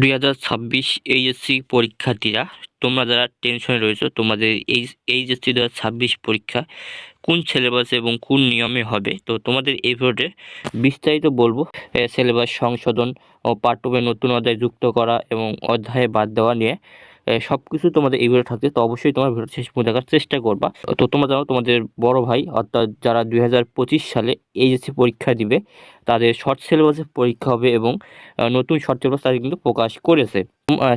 দুই হাজার ছাব্বিশ এইচএসসি পরীক্ষার্থীরা, তোমরা যারা টেনশনে রয়েছো, তোমাদের এই এইচএসসি দু ছাব্বিশ পরীক্ষা কোন সিলেবাসে এবং কোন নিয়মে হবে? তো তোমাদের এই ভিডিওতে বিস্তারিত বলব। সিলেবাস সংশোধন ও পাঠ্যবই নতুন অধ্যায় যুক্ত করা এবং অধ্যায়ে বাদ দেওয়া নিয়ে সব কিছু তোমাদের এই ভিডিও থাকছে। তো অবশ্যই তোমার ভিডিও শেষ পর্যন্ত দেখার চেষ্টা করবা। তো তোমরা জানো তোমাদের বড় ভাই, অর্থাৎ যারা দুই হাজার পঁচিশ সালে এইচএসসি পরীক্ষা দিবে, তাদের শর্ট সিলেবাসে পরীক্ষা হবে এবং নতুন শর্ট সিলেবাস তাদের কিন্তু প্রকাশ করেছে।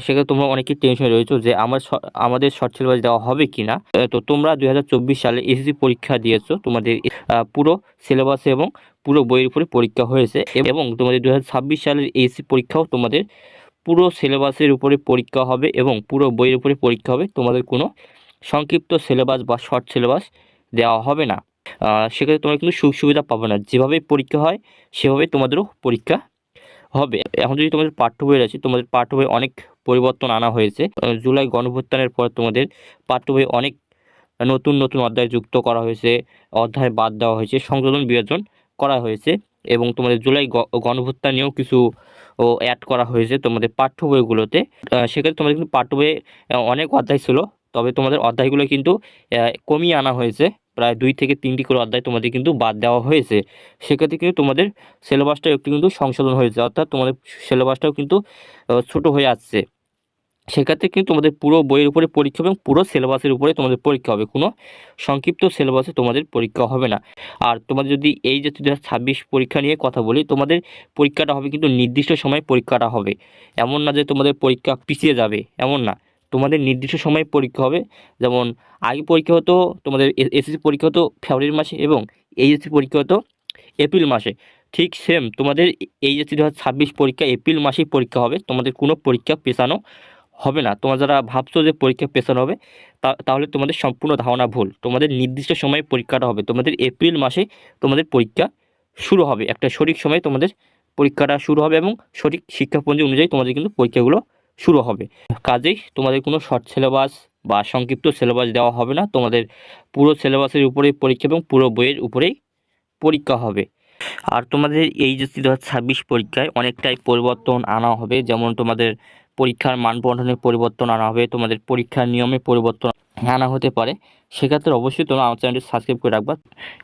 সেক্ষেত্রে তোমরা অনেকেই টেনশনে রয়েছো যে আমার আমাদের শর্ট সিলেবাস দেওয়া হবে কি না তো তোমরা দুই হাজার চব্বিশ সালে এসএসসি পরীক্ষা দিয়েছ, তোমাদের পুরো সিলেবাসে এবং পুরো বইয়ের উপরে পরীক্ষা হয়েছে। এবং তোমাদের দু হাজার ছাব্বিশ সালের এসএসসি পরীক্ষাও তোমাদের পুরো সিলেবাসের উপরে পরীক্ষা হবে এবং পুরো বইয়ের উপরে পরীক্ষা হবে, তোমাদের কোনো সংক্ষিপ্ত সিলেবাস বা শর্ট সিলেবাস দেওয়া হবে না। সেক্ষেত্রে তোমরা কিন্তু সুখ সুবিধা পাবে না। যেভাবে পরীক্ষা হয়, সেভাবে তোমাদেরও পরীক্ষা হবে। এখন যদি তোমাদের পাঠ্য বই আছে তোমাদের পাঠ্য বই অনেক পরিবর্তন আনা হয়েছে। জুলাই গণভুত্থানের পর তোমাদের পাঠ্য বই অনেক নতুন নতুন অধ্যায় যুক্ত করা হয়েছে, অধ্যায় বাদ দেওয়া হয়েছে সংশোধন বিয়োজন করা হয়েছে এবং তোমাদের জুলাই গ- গণভুত্থান নিয়েও কিছু ও অ্যাড করা হয়েছে তোমাদের পাঠ্য বইগুলোতে। সেক্ষেত্রে তোমাদের কিন্তু পাঠ্য বইয়ে অনেক অধ্যায় ছিল, তবে তোমাদের অধ্যায়গুলো কিন্তু কমিয়ে আনা হয়েছে। প্রায় দুই থেকে তিনটি করে অধ্যায় তোমাদের কিন্তু বাদ দেওয়া হয়েছে। সেক্ষেত্রে কিন্তু তোমাদের সিলেবাসটা একটু কিন্তু সংশোধন হয়েছে, অর্থাৎ তোমাদের সিলেবাসটাও কিন্তু ছোট হয়ে আসছে। সেক্ষেত্রে কিন্তু তোমাদের পুরো বইয়ের উপরে পরীক্ষা এবং পুরো সিলেবাসের উপরে তোমাদের পরীক্ষা হবে। কোনো সংক্ষিপ্ত সিলেবাসে তোমাদের পরীক্ষা হবে না। আর তোমাদের যদি এই যে দু হাজার ছাব্বিশ পরীক্ষা নিয়ে কথা বলি, তোমাদের পরীক্ষাটা হবে কিন্তু নির্দিষ্ট সময়ে পরীক্ষাটা হবে। এমন না যে তোমাদের পরীক্ষা পিছিয়ে যাবে, এমন না। তোমাদের নির্দিষ্ট সময়ে পরীক্ষা হবে। যেমন আগে পরীক্ষা হতো, তোমাদের এসএসসি পরীক্ষা হতো ফেব্রুয়ারি মাসে এবং এইচএসসি পরীক্ষা হতো এপ্রিল মাসে। ঠিক সেম তোমাদের এইচএসসি দু হাজার ছাব্বিশ পরীক্ষা এপ্রিল মাসেই পরীক্ষা হবে। তোমাদের কোনো পরীক্ষা পেছানো হবে না। তোমরা যারা ভাবছ যে পরীক্ষা পেছানো হবে তাহলে তোমাদের সম্পূর্ণ ধারণা ভুল। তোমাদের নির্দিষ্ট সময়ে পরীক্ষাটা হবে। তোমাদের এপ্রিল মাসে তোমাদের পরীক্ষা শুরু হবে। একটা সঠিক সময়ে তোমাদের পরীক্ষাটা শুরু হবে এবং সঠিক শিক্ষাপঞ্জি অনুযায়ী তোমাদের কিন্তু পরীক্ষাগুলো শুরু হবে। কাজেই তোমাদের কোনো শর্ট সিলেবাস বা সংক্ষিপ্ত সিলেবাস দেওয়া হবে না। তোমাদের পুরো সিলেবাসের উপরেই পরীক্ষা এবং পুরো বইয়ের উপরেই পরীক্ষা হবে। আর তোমাদের এই যে দু হাজার ছাব্বিশ পরীক্ষায় অনেকটাই পরিবর্তন আনা হবে। যেমন তোমাদের পরীক্ষার মান বন্টনের পরিবর্তন আনা হবে, তোমাদের পরীক্ষার নিয়মে পরিবর্তন আনা হতে পারে। সেক্ষেত্রে অবশ্যই তোমরা আমার চ্যানেলটি সাবস্ক্রাইব করে রাখবা।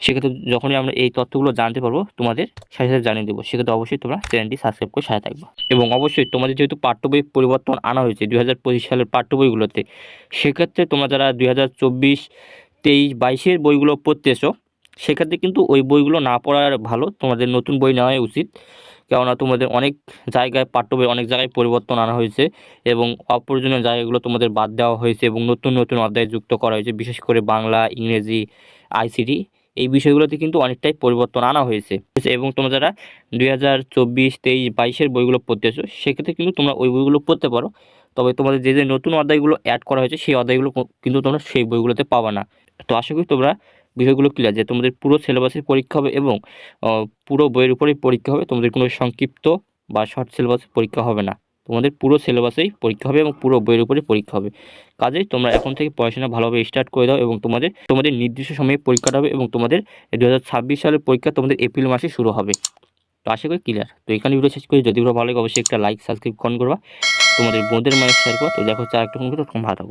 সেক্ষেত্রে যখনই আমরা এই তথ্যগুলো জানতে পারব, তোমাদের সাথে সাথে জানিয়ে দেবো। সেক্ষেত্রে অবশ্যই তোমরা চ্যানেলটি সাবস্ক্রাইব করে সাথে থাকবা। এবং অবশ্যই তোমাদের যেহেতু পাঠ্য বই পরিবর্তন আনা হয়েছে দুই হাজার পঁচিশ সালের পাঠ্য বইগুলোতে, সেক্ষেত্রে তোমরা যারা দুই হাজার চব্বিশ, তেইশ, বাইশের বইগুলো পড়তেছো সেক্ষেত্রে কিন্তু ওই বইগুলো না পড়ার ভালো, তোমাদের নতুন বই নেওয়াই উচিত। কেননা তোমাদের অনেক জায়গায় পাঠ্য বই অনেক জায়গায় পরিবর্তন আনা হয়েছে এবং অপ্রয়োজনীয় জায়গাগুলো তোমাদের বাদ দেওয়া হয়েছে এবং নতুন নতুন অধ্যায় যুক্ত করা হয়েছে, বিশেষ করে বাংলা, ইংরেজি আইসিটি এই বিষয়গুলোতে কিন্তু অনেকটাই পরিবর্তন আনা হয়েছে। এবং তোমরা যারা দুই হাজার চব্বিশ, তেইশ, বাইশের বইগুলো পড়তেছো সেক্ষেত্রে কিন্তু তোমরা ওই বইগুলো পড়তে পারো। তবে তোমাদের যে যে নতুন অধ্যায়গুলো অ্যাড করা হয়েছে, সেই অধ্যায়গুলো কিন্তু তোমরা সেই বইগুলোতে পাবা না। তো আশা করি তোমরা বিষয়গুলো ক্লিয়ার যে তোমাদের পুরো সিলেবাসের পরীক্ষা হবে এবং পুরো বইয়ের উপরেই পরীক্ষা হবে, তোমাদের কোনো সংক্ষিপ্ত বা শর্ট সিলেবাসে পরীক্ষা হবে না। তোমাদের পুরো সিলেবাসেই পরীক্ষা হবে এবং পুরো বইয়ের উপরে পরীক্ষা হবে। কাজেই তোমরা এখন থেকে পড়াশোনা ভালোভাবে স্টার্ট করে দাও এবং তোমাদের তোমাদের নির্দিষ্ট সময়ে পরীক্ষাটা হবে এবং তোমাদের দু হাজার ছাব্বিশ সালের পরীক্ষা তোমাদের এপ্রিল মাসে শুরু হবে। তো আশা করি ক্লিয়ার তো এখানে ভিডিও শেষ করি। যদি ভালো লাগে অবশ্যই একটা লাইক সাবস্ক্রাইব কমেন্ট করবা। তোমাদের বোনদের মায়ের শেয়ার করো তো দেখো হচ্ছে আরেকটা ফোন করে, তখন ভালো